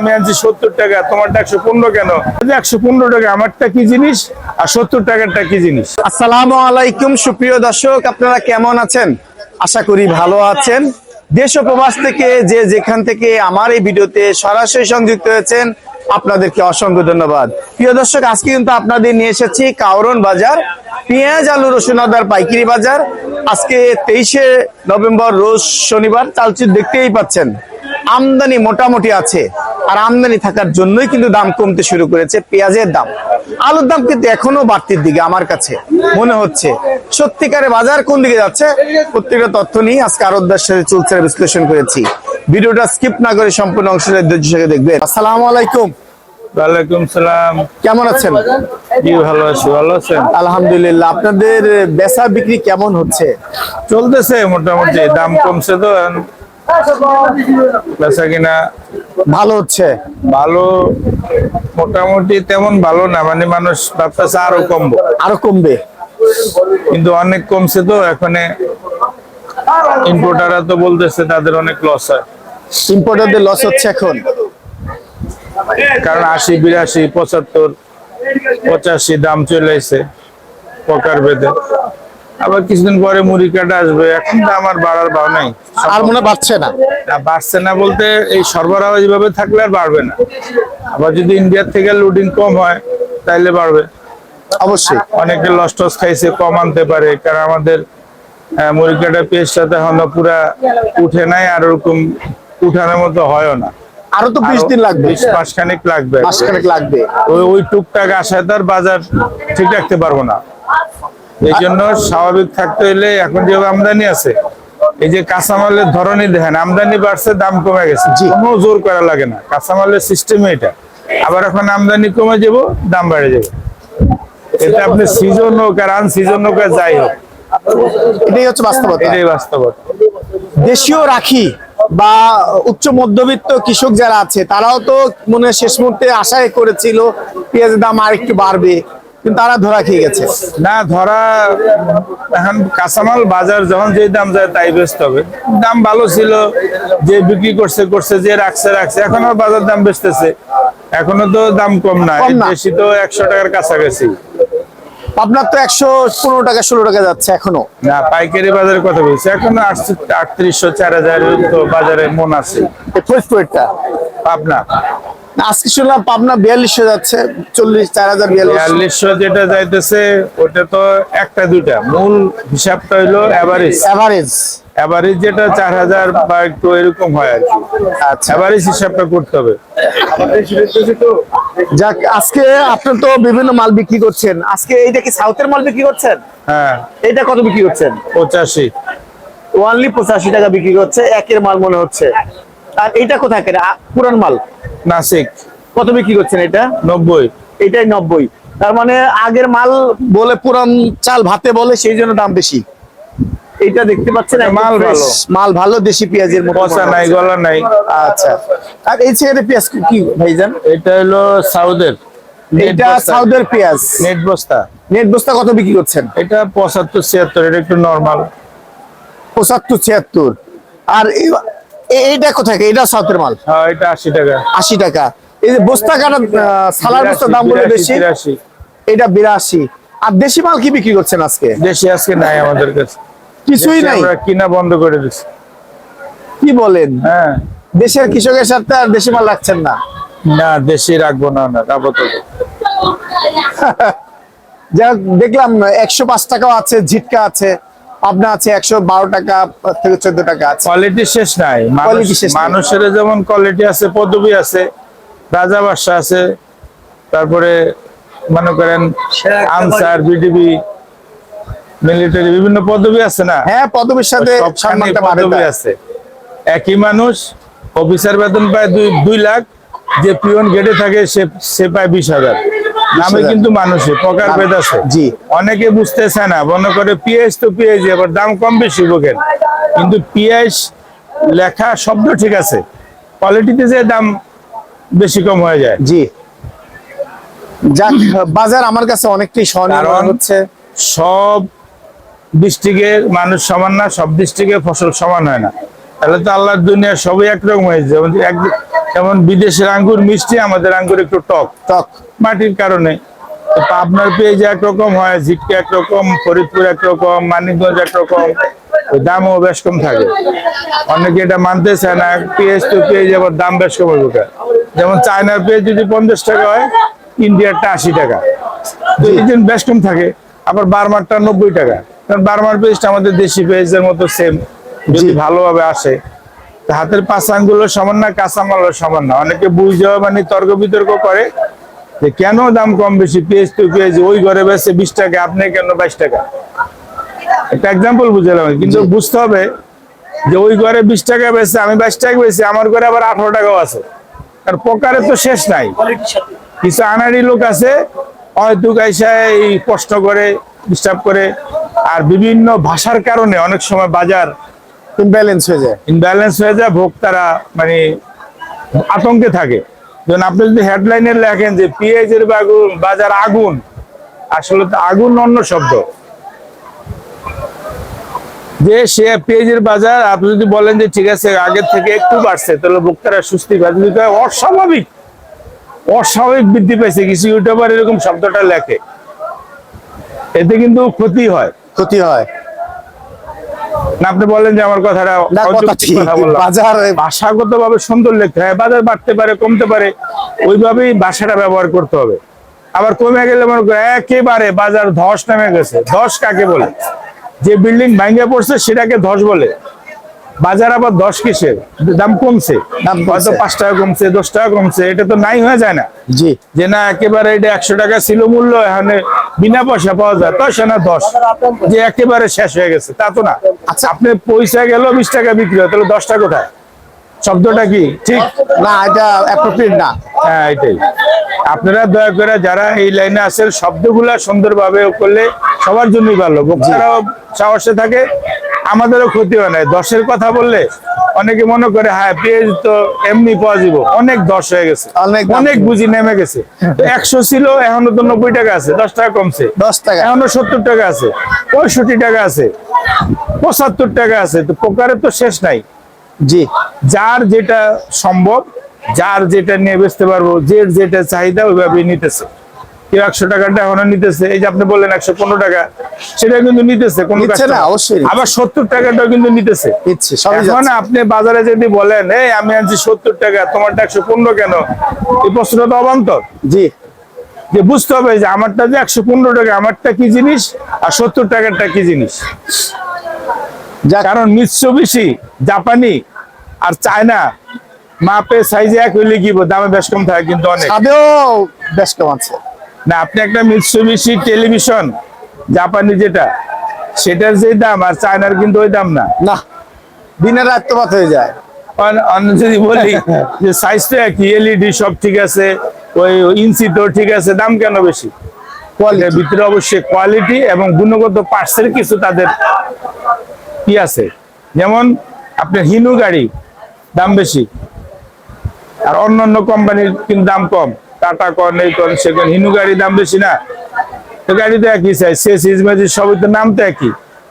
আমি আনছি সত্তর টাকা, তোমারটা একশো পনেরো কেন? একশো পনেরো টাকা, আমারটা কি জিনিস আর সত্তর টাকারটা কি জিনিস? আসসালামু আলাইকুম, সুপ্রিয় দর্শক, আপনারা কেমন আছেন? আশা করি ভালো আছেন। দেশ ও প্রবাস থেকে যে যেখান থেকে আমার এই ভিডিওতে সরাসরি সংযুক্ত হয়েছেন, আপনাদেরকে অসংখ্য ধন্যবাদ। প্রিয় দর্শক, আজকে কিন্তু আপনাদের নিয়ে এসেছি কাউরন বাজার, পেঁয়াজ, আলু, রসুন, আদার পাইকারি বাজার। আজকে তেইশে নভেম্বর, রোজ শনিবার চালচিত দেখতেই পাচ্ছেন। আমদানি মোটামুটি আছে। আর আমদানি থাকার জন্যই কিন্তু দাম কমতে শুরু করেছে পেঁয়াজের দাম। আলুর দাম কিন্তু এখনও বাড়তির দিকে আমার কাছে মনে হচ্ছে। সত্যিকারে বাজার কোন দিকে যাচ্ছে? প্রত্যেকটা তথ্য নিয়ে আজকে আরোদ্দার সাথে চলছে বিশ্লেষণ করেছি। ভিডিওটা স্কিপ না করে সম্পূর্ণ অংশের ধৈর্য সঙ্গে দেখবেন। আসসালামু আলাইকুম। ওয়ালাইকুম সালাম। কেমন আছেন? কি ভালো আছি। ভালো আছেন? আলহামদুলিল্লাহ। আপনাদের বেচা বিক্রি কেমন হচ্ছে? চলতেছে মোটামুটি। দাম কমছে তো বেচা কিনা ভালো হচ্ছে? ভালো মোটামুটি তেমন ভালো না মানে মানুষ ভাবতেছে আরও কমবো। আরও কমবে? কিন্তু অনেক কমছে তো এখানে ইম্পোর্টাররা তো বলতেছে তাদের অনেক লস হয়। ইম্পোর্টারদের লস হচ্ছে এখন? কারণ আশি বিরাশি পঁচাত্তর পঁচাশি দাম চলে এসে পকার বেঁধে। আবার কিছুদিন পরে মুড়ি কাটা আসবে। এখন তো আমার বাড়ার ভাও নাই। আর মনে বাড়ছে না? না, বাড়ছে না বলতে এই সরবরাহ যেভাবে থাকলে আর বাড়বে না। আবার যদি ইন্ডিয়ার থেকে লোডিং কম হয় তাইলে বাড়বে। অবশ্যই। অনেকে লস টস খাইছে কম আনতে পারে কারণ আমাদের মুড়ি কাটা পেঁয়াজটা তো এখনও পুরা উঠে নাই আর ওরকম উঠানোর মতো হয়ও না। আরও তো বিশ দিন লাগবে। মাসখানেক লাগবে। মাসখানেক লাগবে। ওই ওই টুকটাক আসায় তার বাজার ঠিক রাখতে পারব না। এই জন্য স্বাভাবিক থাকতে হলে এখন যে আমদানি আছে এই যে কাঁচামালের ধরনই দেখেন আমদানি বাড়ছে দাম কমে গেছে। কোনো জোর করা লাগে না। কাঁচামালের সিস্টেম এটা আবার এখন আমদানি কমে যাব দাম বেড়ে যাবে। এটা আপনি সিজন হোক আর আন সিজন হোক আর যাই হোক। এটাই হচ্ছে বাস্তবতা। এটাই বাস্তবতা। দেশীয় রাখি বা উচ্চ মধ্যবিত্ত কৃষক যারা আছে তারাও তো মনে শেষ মুহূর্তে আশায় করেছিল পেঁয়াজের দাম আর একটু বাড়বে। কিন্তু তারা ধরা খেয়ে গেছে। না ধরা এখন কাঁচামাল বাজার যখন যে দাম যায় তাই বেচতে হবে। দাম ভালো ছিল যে বিক্রি করছে করছে যে রাখছে রাখছে এখনও বাজার দাম বেচতেছে। এখনও তো দাম কম না বেশি তো একশো টাকার কাছাকাছি। আপনার তো একশো পনেরো টাকা ষোলো টাকা যাচ্ছে এখনও। না পাইকারি বাজারের কথা বলছি এখনও আটত্রিশশো চার হাজার তো বাজারে মন আছে। ফরিদপুরেরটা পাবনা। আজকে শুনলাম পাবনা বিয়াল্লিশশো যাচ্ছে চল্লিশ চার হাজার বিয়াল্লিশ বিয়াল্লিশশো যেটা যাইতেছে ওটা তো একটা দুইটা। মূল হিসাবটা হইল অ্যাভারেজ অ্যাভারেজ অ্যাভারেজ যেটা চার হাজার বা একটু এরকম হয় আর কি। আচ্ছা। অ্যাভারেজ হিসাবটা করতে হবে। যাক আজকে আপনি তো বিভিন্ন মাল বিক্রি করছেন। আজকে এইটা কি সাউথের মাল বিক্রি করছেন? হ্যাঁ। এইটা কত বিক্রি করছেন? পঁচাশি। ওয়ানলি পঁচাশি টাকা বিক্রি করছে একের মাল মনে হচ্ছে। আর এইটা কোথায়? পুরান মাল। নাসিক। কত বিক্রি করছেন এটা? নব্বই। এটাই নব্বই। তার মানে আগের মাল বলে পুরান চাল ভাতে বলে সেই জন্য দাম বেশি। এইটা দেখতে পাচ্ছেন মাল ভালো। মাল ভালো দেশি পেঁয়াজের মতো। পচা নাই গলা নাই। আচ্ছা। আর এই ছেড়ে পেঁয়াজ কি ভাইজান? এটা হলো সাউদের। এটা সাউদের পেঁয়াজ। নেট বস্তা। নেট বস্তা কত বিক্রি করছেন? এটা পঁচাত্তর ছিয়াত্তর এটা একটু নর্মাল পঁচাত্তর ছিয়াত্তর। আর এইটা কোথায়? এটা সাউথের মাল? হ্যাঁ এটা আশি টাকা। আশি টাকা। এই যে বস্তা কাটা সালার বস্তার দাম বলে বেশি? এটা বিরাশি। আর দেশি মাল কি বিক্রি করছেন আজকে? দেশি আজকে নাই আমাদের কাছে। কিছুই নাই? কিনা বন্ধ করে দিচ্ছি কি বলেন? হ্যাঁ। দেশের কৃষকের সাথে আর দেশি মাল রাখছেন না? না দেশি রাখব না না আপাতত যা দেখলাম একশো পাঁচ টাকাও আছে ঝিটকা আছে। পাবনা আছে একশো বারো টাকা থেকে চোদ্দ টাকা আছে। কোয়ালিটি শেষ নাই। মানুষের যেমন কোয়ালিটি আছে পদবি আছে রাজা বাদশা আছে তারপরে মনে করেন আনসার বিডিবি মিলিটারি বিভিন্ন পদবি আছে না? হ্যাঁ পদবির সাথে পদবি আছে। একই মানুষ অফিসার বেতন পায় দুই দুই লাখ যে পিয়ন গেটে থাকে সে সে পায় বিশ হাজার। নামে। কিন্তু মানুষে প্রকার ভেদ আছে। জি। অনেকে বুঝতেছে না মনে করে পিএইচ তো পিএইচ আবার দাম কম বেশি বোকেন কিন্তু পিএইচ লেখা শব্দ ঠিক আছে কোয়ালিটিতে যে দাম বেশি কম হয়ে যায়। জি। যাক বাজার আমার কাছে অনেকটাই কারণ হচ্ছে। সব ডিস্ট্রিক্টের মানুষ সমান না সব ডিস্ট্রিক্টে ফসল সমান হয় না। তাহলে তো আল্লাহর দুনিয়া সবই একরকম হয়েছে যেমন এক- যেমন বিদেশের আঙ্গুর মিষ্টি আমাদের আঙ্গুর একটু টক। টক। মাটির কারণে। তো আপনার পেঁয়াজ একরকম হয় ঝিটকে একরকম ফরিদপুর একরকম মানিকগঞ্জ একরকম দামও বেশ কম থাকে। অনেকে এটা মানতে চায় না পেঁয়াজ তো পেঁয়াজ আবার দাম বেশ কম হবে যেমন চায়নার পেঁয়াজ যদি পঞ্চাশ টাকা হয় ইন্ডিয়ারটা আশি টাকা। তো এই জন্য বেশ কম থাকে। আবার বারমারটা নব্বই টাকা। কারণ বারমার পেঁয়াজটা আমাদের দেশি পেঁয়াজের মতো সেম যদি ভালোভাবে আসে। হাতের পাঁচাঙ্গুলো সমান না কাঁচামাল সমান না। অনেকে বুঝে মানে তর্ক বিতর্ক করে যে কেন দাম কম বেশি পেঁয়াজ তো পেঁয়াজ ওই ঘরে বেছে বিশ টাকা আপনি কেন বাইশ টাকা? একটা এক্সাম্পল বুঝলাম কিন্তু বুঝতে হবে যে ওই ঘরে বিশ টাকা বেছে আমি বাইশ টাকা বেছি আমার ঘরে আবার আঠারো টাকাও আছে। আর প্রকারে তো শেষ নাই। কিছু আনাড়ি লোক আছে হয়তো এই কষ্ট করে ডিস্টার্ব করে আর বিভিন্ন ভাষার কারণে অনেক সময় বাজার ইমব্যালেন্স হয়ে যায়। ইনব্যালেন্স হয়ে যায় ভোক্তারা মানে আতঙ্কে থাকে। যেমন আপনি যদি হেডলাইনে লেখেন যে পেঁয়াজের বাজার আগুন আসলে তো আগুন অন্য শব্দ। যে সে পেঁয়াজের বাজার আপনি যদি বলেন যে ঠিক আছে আগের থেকে একটু বাড়ছে তাহলে ভোক্তারা সুস্থি অস্বাভাবিক অস্বাভাবিক বৃদ্ধি পাইছে কিছু ইউটিউবার এরকম শব্দটা লেখে। এতে কিন্তু ক্ষতি হয়। ক্ষতি হয়। না আপনি বলেন যে আমার কথাটা বাজার ভাষাগত ভাবে সুন্দর লিখতে হয় বাজার বাড়তে পারে কমতে পারে ওইভাবেই ভাষাটা ব্যবহার করতে হবে। আবার কমে গেলে মনে করে একেবারে বাজার ধস নেমে গেছে। ধস কাকে বলে? যে বিল্ডিং ভাঙ্গে পড়ছে সেটাকে ধস বলে। বাজার আবার দশ কিসের? দাম কমছে। হয়তো পাঁচ টাকা কমছে দশ টাকা কমছে এটা তো নাই হয়ে যায় না। জি। যে না একেবারে এটা একশো টাকা ছিল মূল্য এখানে বিনা পয়সা পাওয়া যায় দশ না দশ। যে একেবারে শেষ হয়ে গেছে তা তো না। আচ্ছা। আপনি পয়সা গেল বিশ টাকা বিক্রি হয় তাহলে দশটা কোথায়? শব্দটা কি? ঠিক? না এটা অ্যাপ্রোপ্রিয়েট না। হ্যাঁ এটাই। আপনারা দয়া করে যারা এই লাইনে আছেন শব্দগুলা সুন্দরভাবে করলে সবার জন্যই ভালো। বক্তারাও সাহসে থাকে আমাদেরও ক্ষতি হয় না দশের কথা বললে অনেকে মনে করে হ্যাঁ পেঁয়াজ তো এমনি পাওয়া যাব। অনেক দশ হয়ে গেছে। অনেক বুঝি নেমে গেছে। তো একশো ছিল এখনও তো নব্বই টাকা আছে দশ টাকা কমছে। দশ টাকা। এখনও সত্তর টাকা আছে পঁয়ষট্টি টাকা আছে পঁচাত্তর টাকা আছে। তো প্রকারের তো শেষ নাই। জি। যার যেটা সম্ভব যার যেটা নিয়ে বেচতে পারব যে যেটা চাহিদা ওইভাবে নিতেছে। কেউ একশো টাকাটা এখনও নিতেছে এই যে আপনি বললেন একশো পনেরো টাকা সেটা কিন্তু নিতেছে কোনো না, অবশ্যই আবার সত্তর টাকাটাও কিন্তু নিতেছে। এখন আপনি বাজারে যদি বলেন এই আমি আনছি সত্তর টাকা তোমারটা একশো পনেরো কেন? এই প্রশ্নটা তো অবান্তর। জি। যে বুঝতে হবে যে আমারটা যে একশো পনেরো টাকা আমারটা কি জিনিস আর সত্তর টাকারটা কি জিনিস? কারণ মিৎসুবিশি জাপানি আর চায়না মাপে সাইজে এক হইলে কি দামে বেশ কম থাকে কিন্তু অনেক। বেশ কম আছে। না আপনি একটা মিৎসুবিশি টেলিভিশন জাপানি যেটা সেটার যে দাম আর চায়নার কিন্তু ওই দাম না। না দিনের রাত তো হয়ে যায়। যদি বলি যে এলইডি সব ঠিক আছে ওই ইঞ্চি তো ঠিক আছে দাম কেন বেশি? ভিতরে অবশ্যই কোয়ালিটি এবং গুণগত কিছু তাদের কি আছে? যেমন আপনার হিনু গাড়ি দাম বেশি। আর অন্য অন্য কোম্পানির কিন্তু দাম কম। টাটা কন এই কন সে কন হিনু গাড়ির দাম বেশি না। তো গাড়ি তো একই চাই সে সিজমেজি সবই তো নাম তো একই।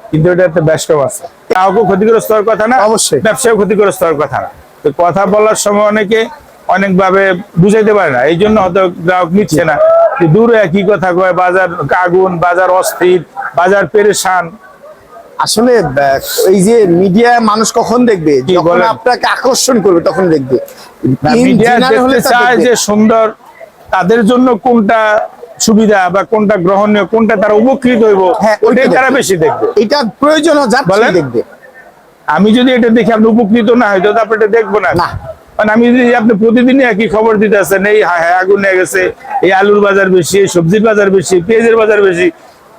কিন্তু এটা একটা কম আছে কাউকে ক্ষতিগ্রস্ত হওয়ার কথা না অবশ্যই। ব্যবসায় ক্ষতিগ্রস্ত হওয়ার কথা না। তো কথা বলার সময় অনেকে অনেকভাবে বুঝাইতে পারে না। এই জন্য হয়তো গ্রাহক নিচ্ছে না। যে দূরে একই কথা কয় বাজার আগুন বাজার অস্থির বাজার পেরেশান। আসলে এই যে মিডিয়া মানুষ কখন দেখবে? যখন আপনাকে আকর্ষণ করবে তখন দেখবে। মিডিয়া দেখতে চায় যে সুন্দর তাদের জন্য কোনটা সুবিধা বা কোনটা গ্রহণীয় কোনটা তারা উপকৃত হইব হ্যাঁ, ওইটাই তারা বেশি দেখবে। এটা প্রয়োজন দেখবে। আমি যদি এটা দেখি আপনি উপকৃত না হয় তো আপনি এটা দেখব না। না। আমি যদি আপনি প্রতিদিনই একই খবর দিতে আছেন এই হ্যাঁ হ্যাঁ আগুন হয়ে গেছে এই আলুর বাজার বেশি এই সবজির বাজার বেশি পেঁয়াজের বাজার বেশি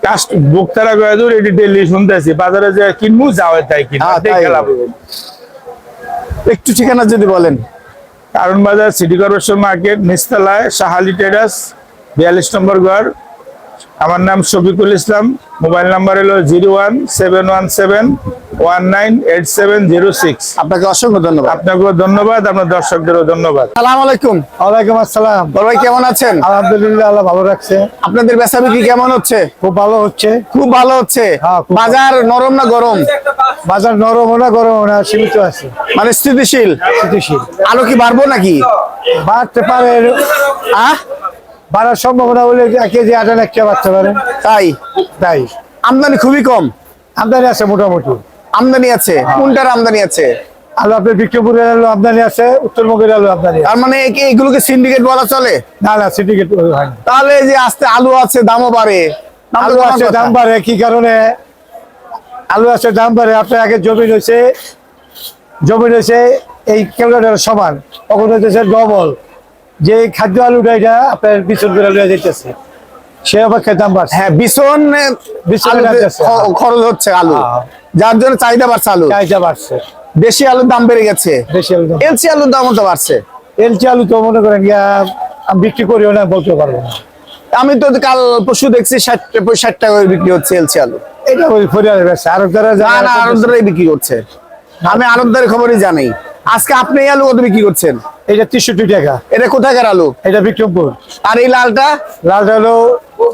কাস্ট ভোক্তারা কয়ে দূর এটি ডেলি শুনতে আছি বাজারে যে কিনবো যাওয়া তাই কিনবো হ্যাঁ, লাভ একটু ঠিকানা যদি বলেন। কারণ বাজার সিটি কর্পোরেশন মার্কেট নিস্তলায় সাহালি টেরাস বিয়াল্লিশ নম্বর ঘর। আমার নাম শফিকুল ইসলাম মোবাইল নাম্বার হলো zero one seven one seven one nine eight seven zero six. আপনাকে অসংখ্য ধন্যবাদ। আপনাকেও ধন্যবাদ আপনার দর্শকদেরও ধন্যবাদ। সালাম আলাইকুম। ওয়ালাইকুম আসসালাম। ভাই কেমন আছেন? আলহামদুলিল্লাহ আল্লাহ ভালো রাখছে। আপনাদের বেচা বিক্রি কেমন হচ্ছে? খুব ভালো হচ্ছে। খুব ভালো হচ্ছে। হ্যাঁ, বাজার নরম না গরম? বাজার নরম না গরম না সীমিত আছে। মানে স্থিতিশীল? স্থিতিশীল। আলো কি বাড়বো নাকি? বাড়তে পারে। আহ? বাড়ার সম্ভাবনা হলে এক কেজি আটা একটা বাড়তে পারে। তাই? তাই। আমদানি খুবই কম। আমদানি আছে মোটামুটি। আমদানি আছে। কোনটার আমদানি আছে? আলু আপনার বিক্রমপুরের আলু আমদানি আছে উত্তরবঙ্গের আলু আমদানি আছে। তার মানে একে- এগুলোকে সিন্ডিকেট বলা চলে? না না সিন্ডিকেট তাহলে যে আস্তে আলু আছে দামও বাড়ে। আলু আছে দাম বাড়ে কি কারণে? আলু আছে দাম বাড়ে আপনার আগে জমি রয়েছে জমি রয়েছে এই ক্যালকুলেটার সমান। তখন হইতেছে ডবল। যে খাদ্য আলুটা এটা আপনার বিচন করে লয়ে যাইতেছে। সে অপেক্ষায় দাম বাড়ছে। হ্যাঁ যাচ্ছে। খ- খরচ হচ্ছে আলু। হ্যাঁ। যার জন্য চাহিদা বাড়ছে আলু। চাহিদা বাড়ছে। দেশি আলুর দাম বেড়ে গেছে। বেশি আলু এলসি আলুর দামও তো বাড়ছে। এলচি আলু তো মনে করেন আমি বিক্রি করিও না বলতে পারব না। আমি তো কাল পরশু দেখছি ষাট ষাট টাকা বিক্রি হচ্ছে এলসি আলু। এটা ওই ফরিয়ারের ব্যবসা। আর যারা না না যারা বিক্রি করছে। আমি আরবদারের খবরই জানি। আজকে আপনি আলু কত বিক্রি করছেন? এটা তেষট্টি টাকা। এটা কোথাকার আলু? এটা বিক্রমপুর। আর এই লালটা? লালটা হলো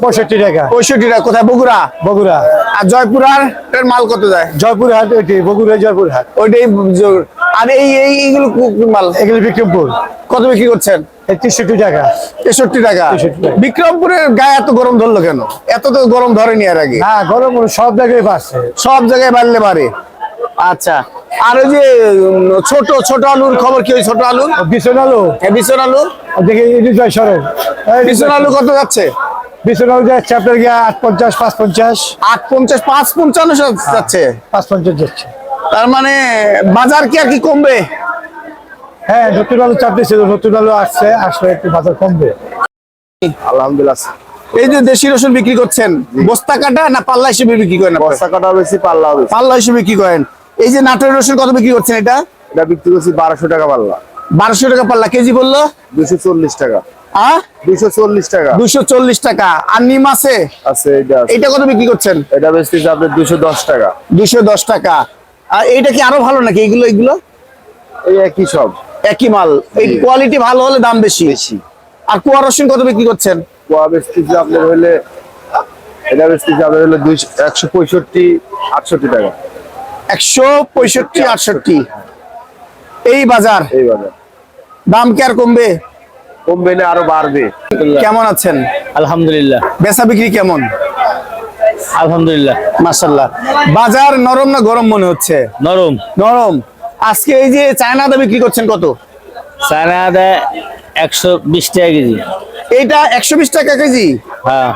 পঁয়ষট্টি টাকা। পঁয়ষট্টি টাকা। কোথায়? বগুড়া? বগুড়া। আর জয়পুরার এর মাল কত যায় জয়পুর হাট ওইটি বগুড়া জয়পুর হাট ওইটাই আর এই এই এইগুলো মাল? এগুলো বিক্রমপুর। কত বিক্রি করছেন? তেষট্টি টাকা। তেষট্টি টাকা। বিক্রমপুরের গায়ে এত গরম ধরলো কেন? এত তো গরম ধরেনি আর আগে। হ্যাঁ গরম সব জায়গায় বাড়ছে। সব জায়গায় বাড়লে আচ্ছা। আর ওই যে ছোট ছোট আলুর খবর কি ওই ছোট আলুর? বিছন আলু? হ্যাঁ, বিছন আলু দেখি ইডি জয় সরব বিছন আলু কত যাচ্ছে? বিছন আলু যাচ্ছে আপনার গিয়া আট পঞ্চাশ পাঁচ পঞ্চাশ। আট পঞ্চাশ পাঁচ পঞ্চান্ন যাচ্ছে? পাঁচ পঞ্চাশ যাচ্ছে। তার মানে বাজার কি আর কি কমবে? হ্যাঁ নতুন আলু চাপ দিয়েছিল নতুন আলু আসছে আসলে একটু বাজার কমবে। আলহামদুলিল্লাহ এই যে দেশি রসুন বিক্রি করছেন বস্তা কাটা না পাল্লা হিসেবে বিক্রি করেন বস্তা কাটা বেশি পাল্লা পাল্লা হিসেবে বিক্রি করেন। এই যে নাটোরের রসুন কত বিক্রি করছেন এটা? এটা বিক্রি করছি বারোশো টাকা পাল্লা। বারোশো টাকা পাল্লা। কেজি বলল? দুশো চল্লিশ টাকা। আহ দুশো চল্লিশ টাকা। দুশো চল্লিশ টাকা। আর নিম আছে? আছে এটা কত বিক্রি করছেন? এটা বেচতেছে আপনার দশ টাকা। দুশো দশ টাকা। আর এইটা কি আরও ভালো নাকি এগুলো এগুলো এই একই সব। একই মাল। এই কোয়ালিটি ভালো হলে দাম বেশি। বেশি। আর কুয়া রসুন কত বিক্রি করছেন? বেচতেছে আপনার হলে এটা বেচতেছে আপনার হলে দুইশো একশো পঁয়ষট্টি আটষট্টি টাকা। একশো পঁয়ষট্টি আটষট্টি। এই বাজার? এই বাজার। দাম কি আর কমবে? কমবে না আরও বাড়বে। কেমন আছেন? আলহামদুলিল্লাহ। বেচা বিক্রি কেমন? আলহামদুলিল্লাহ। মাসাল্লাহ বাজার নরম না গরম মনে হচ্ছে? নরম। নরম। আজকে এই যে চায়না চায়নাদা বিক্রি করছেন কত? চায়না দেয় একশো বিশ টাকা কেজি। এইটা একশো বিশ টাকা কেজি? হ্যাঁ।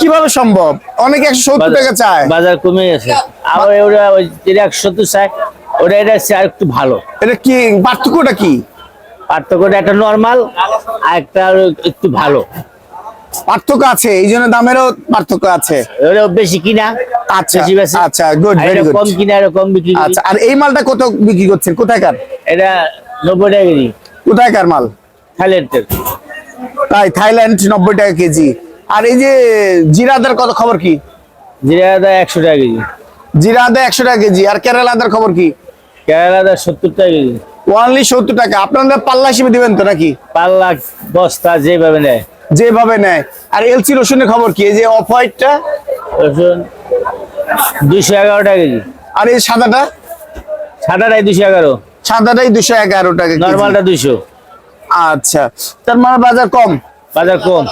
কীভাবে সম্ভব? অনেকে একশো সত্তর টাকা চায়। বাজার কমে গেছে। আবার ওটা ওই যেটা একশো তো চায় ওটা এটা আর একটু ভালো। এটা কি পার্থক্যটা কি? পার্থক্যটা একটা নর্মাল আর একটা একটু ভালো। পার্থক্য আছে এই জন্য দামেরও পার্থক্য আছে। বেশি কিনা আচ্ছা আচ্ছা গুড ভেরি গুড কম কিনা এটা কম বিক্রি করি। আচ্ছা আর এই মালটা কত বিক্রি করছেন? কোথায়কার এটা নব্বই টাকা কেজি। কোথায়কার মাল? থাইল্যান্ডের। তাই থাইল্যান্ড নব্বই টাকা কেজি। আর এই যে জিরাদার কত খবর কি? জিরা দেয় একশো টাকা কেজি। জিরা আদা একশো টাকা কেজি আর কেরালাদার খবর কি? কেরালা দেয় সত্তর টাকা কেজি। ওয়ানলি সত্তর টাকা। আপনাদের পাল্লা হিসেবে দিবেন তো নাকি? পাল্লা বস্তা যেভাবে নেয়। যেভাবে নেয়। আর এলসি রসুনের খবর কি? এই যে অফ হোয়াইটটা? রসুন দুইশো এগারো টাকা কেজি। আর এই সাদাটা? সাদাটাই দুশো এগারো। সাদাটাই দুশো এগারো টাকা। নর্মালটা দুইশো। আচ্ছা। তার মানে বাজার কম? বাজার কম।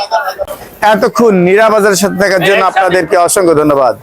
এতক্ষণ নীরা বাজারের সাথে থাকার জন্য আপনাদেরকে অসংখ্য ধন্যবাদ।